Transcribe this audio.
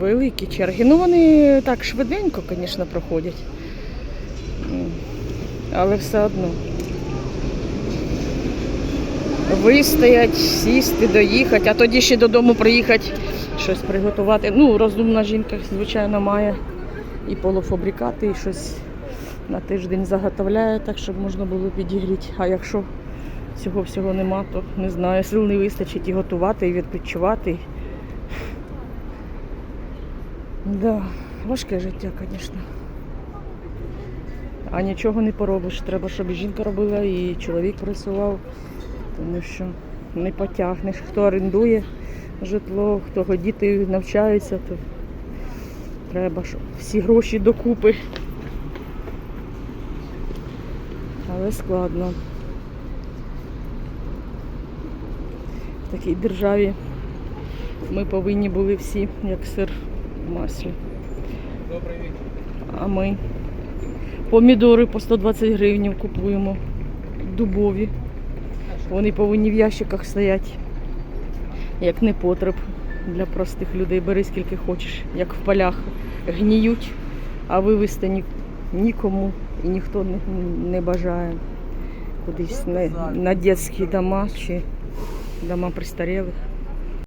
Великі черги. Ну вони так швиденько, звісно, проходять. Але все одно. Вистоять, сісти, доїхати, а тоді ще додому приїхати, щось приготувати. Ну, розумна жінка, звичайно, має і полуфабрикати, і щось на тиждень заготовляє, так щоб можна було підігріти. А якщо цього всього нема, то не знаю, сил не вистачить і готувати, і відпочивати. Да, важке життя, звісно. А нічого не поробиш. Треба, щоб і жінка робила, і чоловік працював, тому що не потягнеш. Хто орендує житло, кого діти навчаються, то треба, щоб всі гроші докупи. Але складно. В такій державі ми повинні були всі, як сир в маслі. А ми помідори по 120 гривень купуємо. Дубові. Вони повинні в ящиках стояти. Як не потреб для простих людей. Бери скільки хочеш, як в полях гніють, а вивезти ні, нікому і ніхто не, не бажає кудись на, на дитячі дома чи дома престарілих.